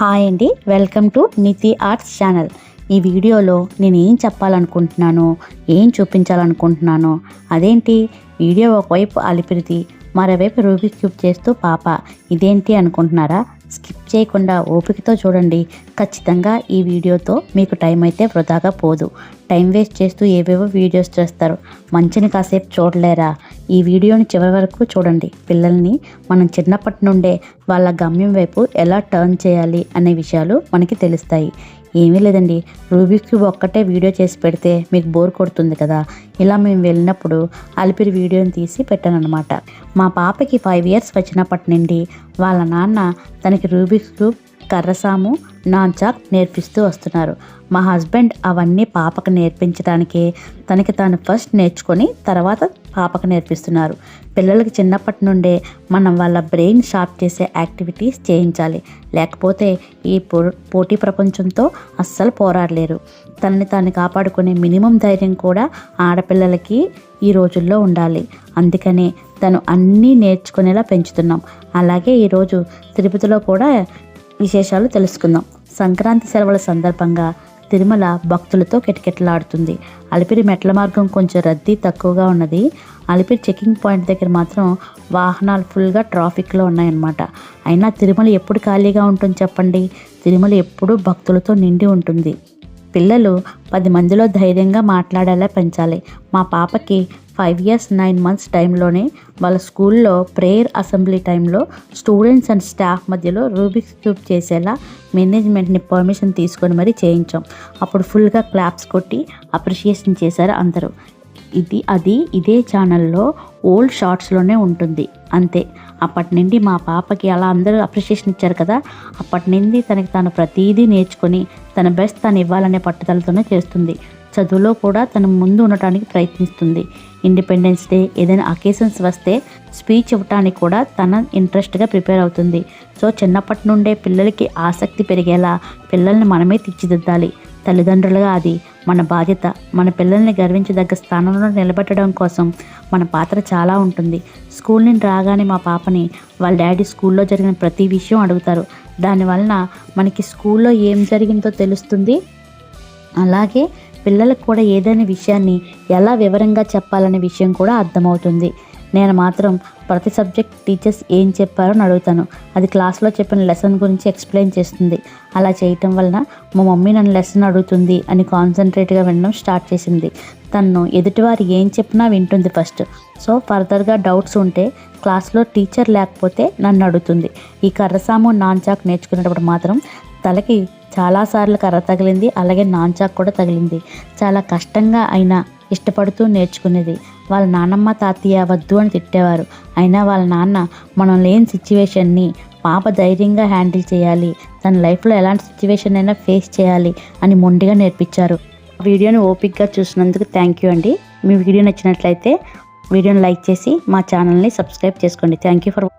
Hi అండి. Welcome to Nithi arts channel. ఈ వీడియోలో నేను ఏం చెప్పాలనుకుంటున్నానో ఏం చూపించాలనుకుంటున్నానో అదేంటి? వీడియో ఒకవైపు అలిపిరిది మరోవైపు రూబిక్ క్యూబ్ చేస్తూ పాప. ఇదేంటి అనుకుంటున్నారా? స్కిప్ చేయకుండా ఓపికతో చూడండి. ఖచ్చితంగా ఈ వీడియోతో మీకు టైం అయితే వృధాగా పోదు. టైం వేస్ట్ చేస్తూ ఏవేవో వీడియోస్ చేస్తారు. మంచిని కాసేపు చూడలేరా? ఈ వీడియోని చివరి వరకు చూడండి. పిల్లల్ని మనం చిన్నప్పటి నుండే వాళ్ళ గమ్యం వైపు ఎలా టర్న్ చేయాలి అనే విషయాలు మనకి తెలుస్తాయి. ఏమీ లేదండి. రూబిక్ క్యూబ్ ఒక్కటే వీడియో చేసి పెడితే మీకు బోర్ కొడుతుంది కదా. ఇలా మేము వెళ్ళినప్పుడు అలిపిరి వీడియోని తీసి పెట్టానమాట మా పాపకి ఫైవ్ ఇయర్స్ వచ్చినప్పటి నుండి వాళ్ళ నాన్న తనకి రూబిక్ క్యూబ్ కర్రసాము నాన్చాక్ నేర్పిస్తూ వస్తున్నారు. మా హస్బెండ్ అవన్నీ పాపకు నేర్పించడానికే. తనకి తాను ఫస్ట్ నేర్చుకొని తర్వాత పాపకు నేర్పిస్తున్నారు. పిల్లలకి చిన్నప్పటి నుండే మనం వాళ్ళ బ్రెయిన్ షార్ప్ చేసే యాక్టివిటీస్ చేయించాలి. లేకపోతే ఈ పో పోటీ ప్రపంచంతో అస్సలు పోరాడలేరు. తనని తాను కాపాడుకునే మినిమం ధైర్యం కూడా ఆడపిల్లలకి ఈ రోజుల్లో ఉండాలి. అందుకనే తను అన్నీ నేర్చుకునేలా పెంచుతున్నాం. అలాగే ఈరోజు తిరుపతిలో కూడా విశేషాలు తెలుసుకుందాం. సంక్రాంతి సెలవుల సందర్భంగా తిరుమల భక్తులతో కిటకిటలాడుతుంది. అలిపిరి మెట్ల మార్గం కొంచెం రద్దీ తక్కువగా ఉన్నది. అలిపిరి చెకింగ్ పాయింట్ దగ్గర మాత్రం వాహనాలు ఫుల్గా ట్రాఫిక్లో ఉన్నాయన్నమాట. అయినా తిరుమల ఎప్పుడు ఖాళీగా ఉంటుంది చెప్పండి? తిరుమల ఎప్పుడూ భక్తులతో నిండి ఉంటుంది. పిల్లలు పది మందిలో ధైర్యంగా మాట్లాడేలా పెంచాలి. మా పాపకి ఫైవ్ ఇయర్స్ నైన్ మంత్స్ టైంలోనే వాళ్ళ స్కూల్లో ప్రేయర్ అసెంబ్లీ టైంలో స్టూడెంట్స్ అండ్ స్టాఫ్ మధ్యలో రూబిక్స్ క్యూబ్ చేసేలా మేనేజ్మెంట్ని పర్మిషన్ తీసుకొని మరీ చేయించాం. అప్పుడు ఫుల్గా క్లాప్స్ కొట్టి అప్రిషియేషన్ చేశారు అందరూ. ఇది అది ఇదే ఛానల్లో ఓల్డ్ షార్ట్స్లోనే ఉంటుంది. అంతే. అప్పటి నుండి మా పాపకి అలా అందరూ అప్రిషియేషన్ ఇచ్చారు కదా. అప్పటి నుండి తనకి తాను ప్రతీదీ నేర్చుకొని తన బెస్ట్ తను ఇవ్వాలనే పట్టుదలతోనే చేస్తుంది. చదువులో కూడా తను ముందు ఉండటానికి ప్రయత్నిస్తుంది. ఇండిపెండెన్స్ డే ఏదైనా అకేషన్స్ వస్తే స్పీచ్ ఇవ్వటానికి కూడా తన ఇంట్రెస్ట్గా ప్రిపేర్ అవుతుంది. సో చిన్నప్పటి నుండే పిల్లలకి ఆసక్తి పెరిగేలా పిల్లల్ని మనమే తీర్చిదిద్దాలి. తల్లిదండ్రులుగా అది మన బాధ్యత. మన పిల్లల్ని గర్వించదగ్గ స్థానంలో నిలబెట్టడం కోసం మన పాత్ర చాలా ఉంటుంది. స్కూల్ నుండి రాగానే మా పాపని వాళ్ళ డాడీ స్కూల్లో జరిగిన ప్రతి విషయం అడుగుతారు. దానివలన మనకి స్కూల్లో ఏం జరిగిందో తెలుస్తుంది? అలాగే పిల్లలకు కూడా ఏదైనా విషయాన్ని ఎలా వివరంగా చెప్పాలనే విషయం కూడా అర్థమవుతుంది. నేను మాత్రం ప్రతి సబ్జెక్ట్ టీచర్స్ ఏం చెప్పారో అని అడుగుతాను. అది క్లాస్లో చెప్పిన లెసన్ గురించి ఎక్స్ప్లెయిన్ చేస్తుంది. అలా చేయటం వలన మా మమ్మీ నన్ను లెసన్ అడుగుతుంది అని కాన్సన్ట్రేట్గా వినడం స్టార్ట్ చేసింది. తను ఎదుటివారు ఏం చెప్పినా వింటుంది ఫస్ట్. సో ఫర్దర్గా డౌట్స్ ఉంటే క్లాస్లో టీచర్ లేకపోతే నన్ను అడుగుతుంది. ఈ కర్రసాము నాన్ చాక్ నేర్చుకునేటప్పుడు మాత్రం తలకి చాలాసార్లు కర్ర తగిలింది అలాగే నాన్చాక్ కూడా తగిలింది. చాలా కష్టంగా అయినా ఇష్టపడుతూ నేర్చుకునేది. వాళ్ళ నాన్నమ్మ తాతయ్య వద్దు అని తిట్టేవారు. అయినా వాళ్ళ నాన్న మనం లేని సిచ్యువేషన్ని పాప ధైర్యంగా హ్యాండిల్ చేయాలి. తన లైఫ్లో ఎలాంటి సిచ్యువేషన్ అయినా ఫేస్ చేయాలి అని మొండిగా నేర్పించారు. వీడియోని ఓపిక్గా చూసినందుకు థ్యాంక్ యూ అండి. మీ వీడియో నచ్చినట్లయితే వీడియోని లైక్ చేసి మా ఛానల్ని సబ్స్క్రైబ్ చేసుకోండి. Thank you for